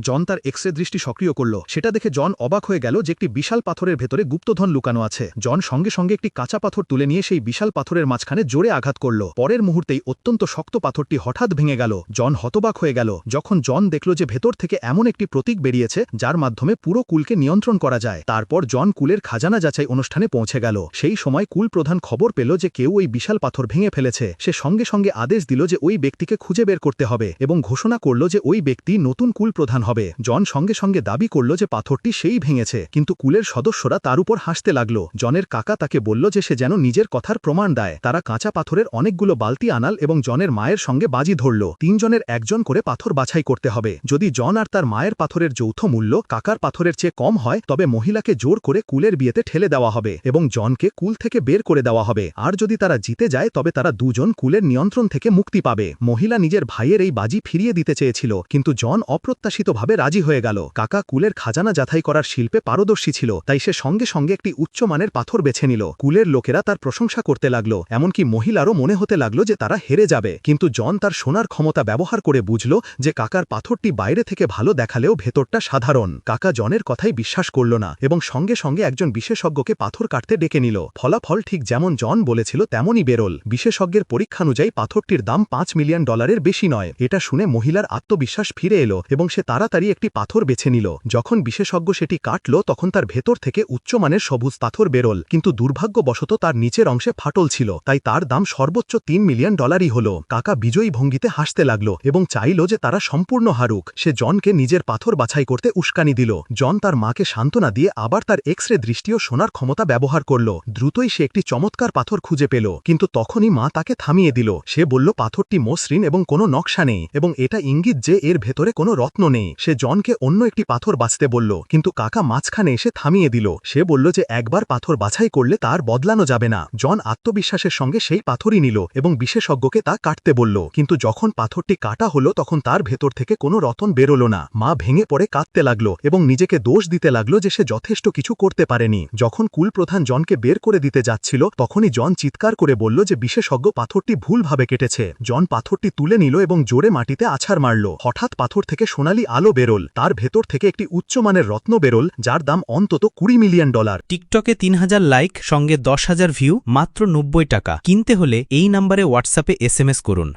জন তার এক্সরে দৃষ্টি সক্রিয় করল। সেটা দেখে জন অবাক হয়ে গেল যে একটি বিশাল পাথরের ভেতরে গুপ্তধন লুকানো আছে। জন সঙ্গে সঙ্গে একটি কাঁচা পাথর তুলে নিয়ে সেই বিশাল পাথরের মাঝখানে জোরে আঘাত করল। পরের মুহূর্তেই অত্যন্ত শক্ত পাথরটি হঠাৎ ভেঙে গেল। জন হতবাক হয়ে গেল। যখন জন দেখল যে ভেতর থেকে এমন একটি প্রতীক বেরিয়েছে, যার মাধ্যমে পুরো কুলকে নিয়ন্ত্রণ করা যায়। তারপর জন কুলের খাজানা যাচাই অনুষ্ঠানে পৌঁছে গেল। সেই সময় কুল প্রধান খবর পেল যে কেউ ওই বিশাল পাথর ভেঙে ফেলেছে। সে সঙ্গে সঙ্গে আদেশ দিল যে ওই ব্যক্তিকে খুঁজে বের করতে হবে এবং ঘোষণা করল যে ওই ব্যক্তি নতুন কুল প্রধান হবে। জন সঙ্গে সঙ্গে দাবি করল যে পাথরটি সেই ভেঙেছে, কিন্তু কুলের সদস্যরা তার উপর হাসতে লাগল। জনের কাকা তাকে বলল যে সে যেন নিজের কথার প্রমাণ দেয়। তারা কাঁচা পাথরের অনেকগুলো বালতি আনাল এবং জনের মায়ের সঙ্গে বাজি ধরল। তিনজনের একজন করে পাথর বাছাই করতে হবে। যদি জন আর তার মায়ের পাথরের যৌথ মূল্য কাকার পাথরের চেয়ে কম হয়, তবে মহিলাকে জোর করে কুলের বিয়েতে ঠেলে দেওয়া হবে এবং জনকে কুল থেকে বের করে দেওয়া হবে। আর যদি তারা জিতে যায়, তবে তারা দুজন কুলের নিয়ন্ত্রণ থেকে মুক্তি পাবে। মহিলা নিজের ভাইয়ের এই বাজি ফিরিয়ে দিতে চেয়েছিল, কিন্তু জন অপ্রত্যাশিতভাবে রাজি হয়ে গেল। কাকা কুলের খাজানা যাথাই করার শিল্পে পারদর্শী ছিল, তাই সে সঙ্গে সঙ্গে একটি উচ্চমানের পাথর বেছে নিল। কুলের লোকেরা তার প্রশংসা করতে লাগল, এমনকি মহিলারও মনে হতে লাগল যে তারা হেরে যাবে। কিন্তু জন তার সোনার ক্ষমতা ব্যবহার করে বুঝল যে কাকার পাথরটি বাইরে থেকে ভালো দেখালেও ভেতরটা সাধারণ। কাকা জনের কথাই বিশ্বাস করল না এবং সঙ্গে সঙ্গে একজন বিশেষজ্ঞকে পাথর কাটতে ডেকে নিল। ফলাফল ঠিক যেমন জন বলেছিল তেমনই বেরোল। বিশেষজ্ঞের পরীক্ষানুযায়ী পাথরটির দাম পাঁচ মিলিয়ন ডলারের বেশি নয়। এটা শুনে মহিলার আত্মবিশ্বাস ফিরে এলো এবং সে তাড়াতাড়ি একটি পাথর বেছে নিল। যখন বিশেষজ্ঞ সেটি কাটল, তখন তার ভেতর থেকে উচ্চমানের সবুজ পাথর বেরোল, কিন্তু দুর্ভাগ্যবশত তার নিচের অংশে ফাটল ছিল, তাই তার দাম সর্বোচ্চ তিন মিলিয়ন ডলারই হল। কাকা বিজয়ী ভঙ্গিতে হাসতে লাগল এবং চাইল যে তারা সম্পূর্ণ হারুক। সে জনকে নিজের পাথর বাছাই করতে উস্কানি দিল। জন তার মাকে সান্ত্বনা দিয়ে আবার তার এক্সরে দৃষ্টিও শোনার ক্ষমতা ব্যবহার করল। দ্রুতই সে একটি চমৎকার পাথর খুঁজে পেল, কিন্তু তখনই মা তাকে থামিয়ে দিল। সে বলল, পাথরটি মসৃণ এবং কোনো নকশা নেই এবং এটা ইঙ্গিত যে এর ভেতরে কোনো রত্ন নেই। সে জনকে অন্য একটি পাথর বাঁচতে বলল, কিন্তু কাকা মাঝখানে এসে থামিয়ে দিল। সে বলল যে একবার পাথর বাছাই করলে তার বদলানো যাবে না। জন আত্মবিশ্বাসের সঙ্গে সেই পাথরই নিল এবং বিশেষজ্ঞকে তা কাটতে বলল, কিন্তু যখন পাথরটি কাটা হলো তখন তার ভেতর থেকে কোনো রতন বেরোলো না। মা ভেঙে পড়ে কাঁদতে লাগল এবং নিজেকে দোষ দিতে লাগল যে সে যথেষ্ট কিছু করতে পারেনি। যখন কুলপ্রধান জনকে বের করে দিতে যাচ্ছিল, তখনই জন চিৎকার করে বলল যে বিশেষজ্ঞ পাথরটি ভুলভাবে কেটেছে। জন পাথরটি তুলে নিল এবং জোরে মাটিতে আছাড় মারল। হঠাৎ পাথর থেকে সোনালি আলো বেরোল। তার ভেতর থেকে একটি উচ্চমানের রত্ন বেরোল, যার দাম অন্তত কুড়ি মিলিয়ন ডলার। টিকটকে তিন হাজার লাইক, সঙ্গে দশ হাজার ভিউ, মাত্র নব্বই টাকা। কিনতে হলে এই নাম্বারে হোয়াটসঅ্যাপে এস করুন।